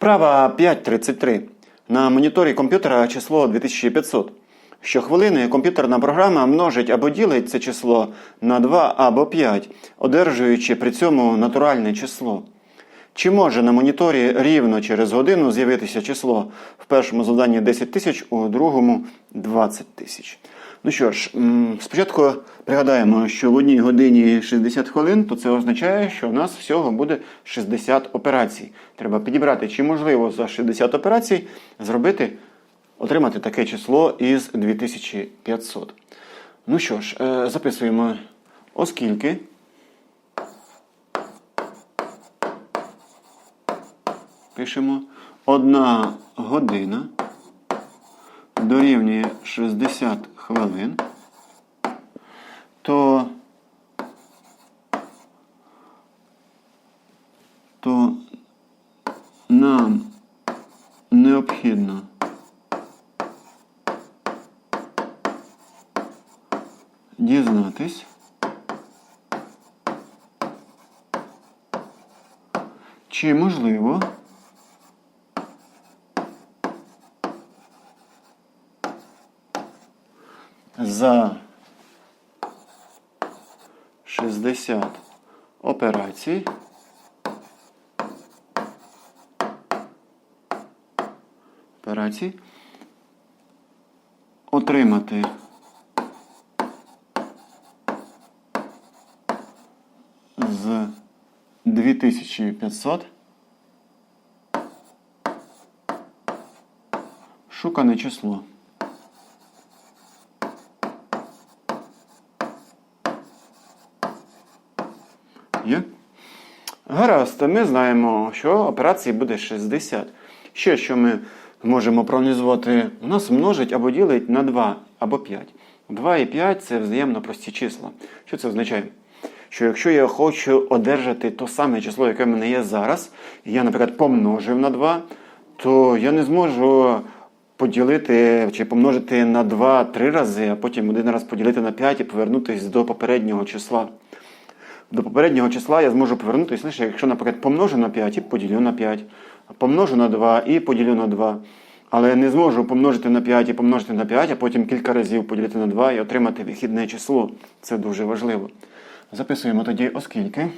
Вправа 5.33. На моніторі комп'ютера число 2500. Щохвилини комп'ютерна програма множить або ділить це число на 2 або 5, одержуючи при цьому натуральне число. Чи може на моніторі рівно через годину з'явитися число в першому завданні 10 тисяч, у другому 20 тисяч? Ну що ж, спочатку пригадаємо, що в одній годині 60 хвилин, то це означає, що у нас всього буде 60 операцій. Треба підібрати, чи можливо за 60 операцій зробити, отримати таке число із 2500. Ну що ж, е, записуємо, оскільки. Пишемо одна година дорівнює 60 хвилин, то, то нам необхідно дізнатись, чи можливо за 60 операцій. Операцій. Отримати з 2500 шукане число. Є? Гаразд, ми знаємо, що операції буде 60. Ще що ми можемо проаналізувати, у нас множить або ділить на 2 або 5. 2 і 5 це взаємно прості числа. Що це означає? Що якщо я хочу одержати то саме число, яке в мене є зараз, і я, наприклад, помножив на 2, то я не зможу поділити чи помножити на 2 три рази, а потім один раз поділити на 5 і повернутися до попереднього числа. До попереднього числа я зможу повернутися лише, якщо, наприклад, помножу на 5 і поділю на 5, помножу на 2 і поділю на 2. Але я не зможу помножити на 5 і помножити на 5, а потім кілька разів поділити на 2 і отримати вихідне число. Це дуже важливо. Записуємо тоді, оскільки.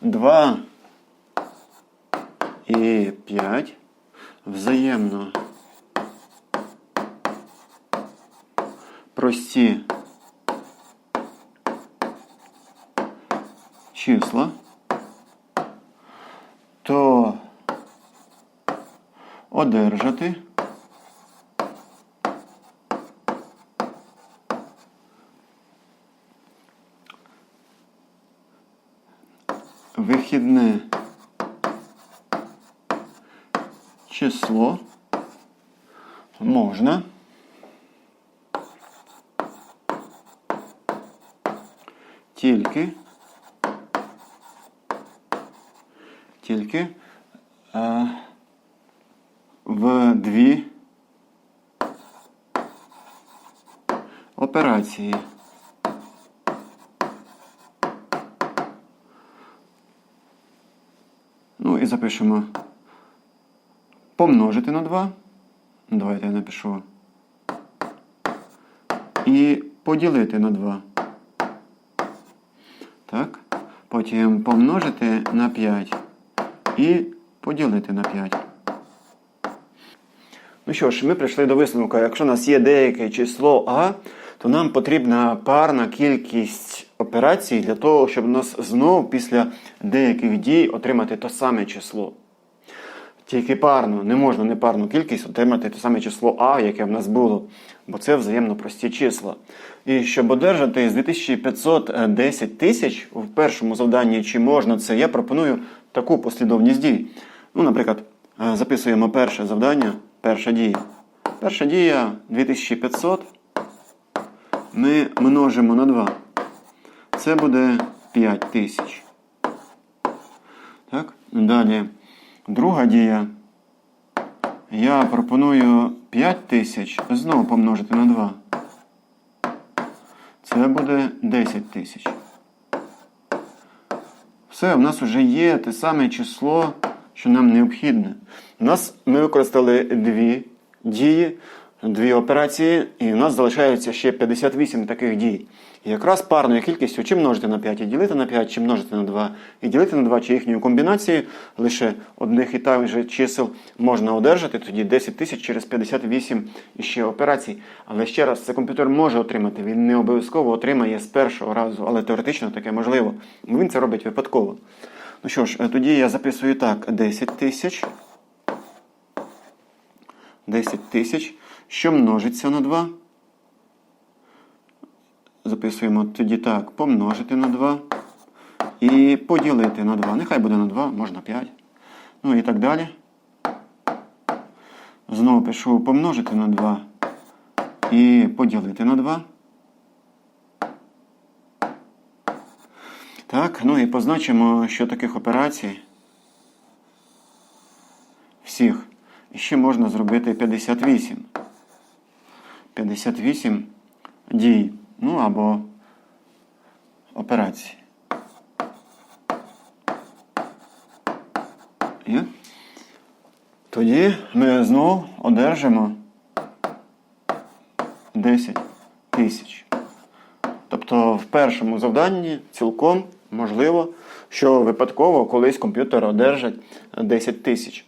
Два і 5 взаємно прості числа, то одержати вихідне число можна тільки тільки е, в дві операції. Ну і запишемо помножити на 2. Давайте я напишу. І поділити на 2. Так. Потім помножити на 5 і поділити на 5. Ну що ж, ми прийшли до висновку. Якщо у нас є деяке число А, то нам потрібна парна кількість операцій для того, щоб у нас знову після деяких дій отримати те саме число. Тільки парну, не можна непарну кількість отримати те саме число А, яке в нас було, бо це взаємно прості числа. І щоб одержати з 2500 10 тисяч в першому завданні, чи можна це, я пропоную таку послідовність дій. Ну, наприклад, е, записуємо перше завдання, перша дія. Перша дія 2500 ми множимо на 2. Це буде 5000. Так, далі. Друга дія. Я пропоную 5 тисяч знову помножити на 2. Це буде 10 тисяч. Все, у нас вже є те саме число, що нам необхідне. У нас ми використали дві дії, дві операції, і у нас залишається ще 58 таких дій. І якраз парною кількістю чи множити на 5 і ділити на 5, чи множити на 2 і ділити на 2, чи їхньою комбінацією лише одних і так же чисел можна одержати, тоді 10 тисяч через 58 іще операцій. Але ще раз, це комп'ютер може отримати, він не обов'язково отримає з першого разу, але теоретично таке можливо. Він це робить випадково. Ну що ж, е, тоді я записую так: 10 тисяч. 10 тисяч, що множиться на 2. Записуємо тоді так, помножити на 2 і поділити на 2. Нехай буде на 2, можна 5. Ну і так далі. Знову пишу помножити на 2 і поділити на 2. Так, ну і позначимо, що таких операцій всіх ще можна зробити 58. 58 дій. Ну або операцій. Є? Тоді ми знову одержимо 10 тисяч. Тобто в першому завданні цілком можливо, що випадково колись комп'ютер одержать 10 тисяч.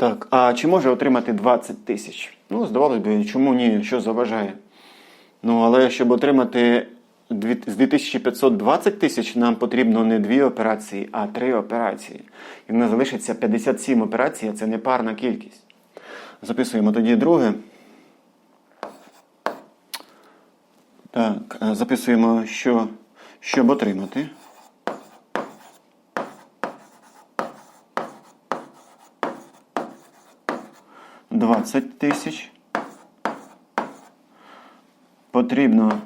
Так, а чи може отримати 20 тисяч? Ну, здавалось би, чому ні, що заважає? Ну, але щоб отримати з 2520 тисяч, нам потрібно не дві операції, а три операції. І в нас залишиться 57 операцій, а це не парна кількість. Записуємо тоді друге. Так, записуємо, що, щоб отримати. Двадцять тисяч. Потрібно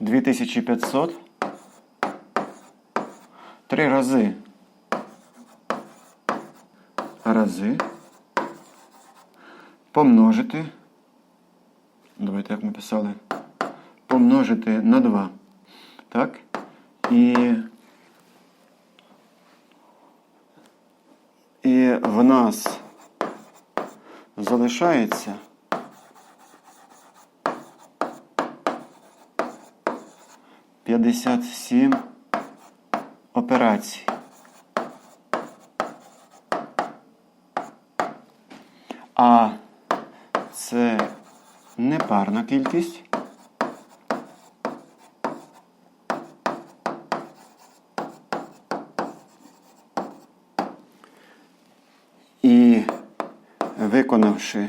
дві тисячі п'ятсот. Три рази. Рази. Помножити. Давайте як ми писали. Помножити на 2. Так? І. І в нас залишається п'ятдесят сім операцій. А це непарна кількість. І виконавши.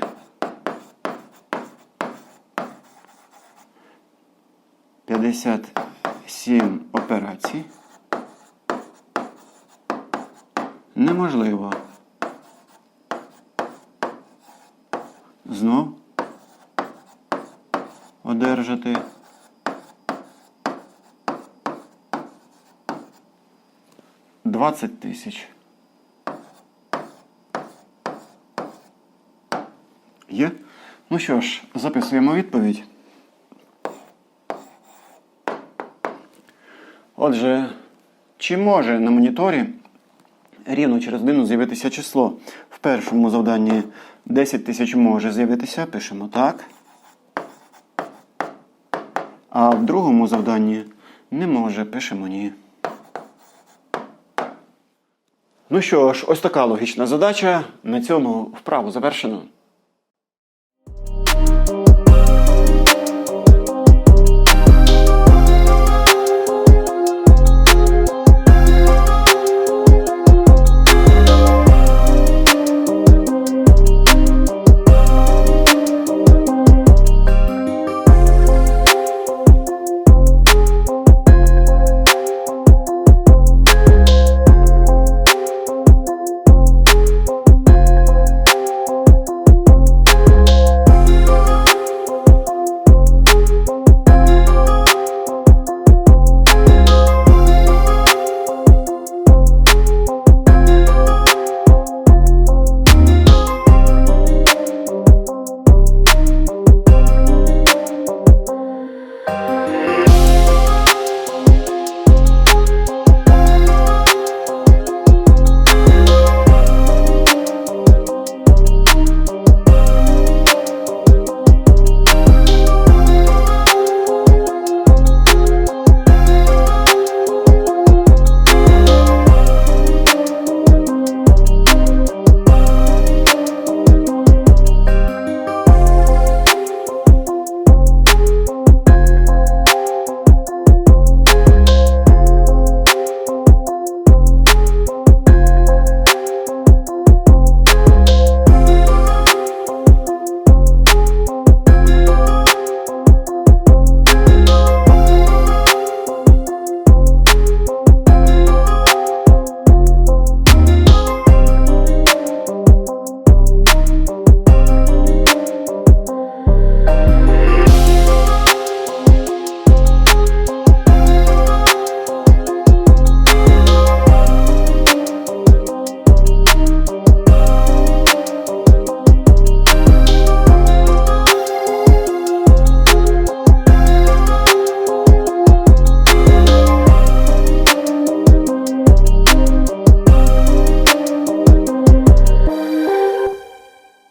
П'ятдесят сім операцій, неможливо. Знов одержати. Двадцять тисяч. Є? Ну що ж, записуємо відповідь. Отже, чи може на моніторі рівно через годину з'явитися число? В першому завданні 10 тисяч може з'явитися, пишемо так. А в другому завданні не може, пишемо ні. Ну що ж, ось така логічна задача. На цьому вправу завершено.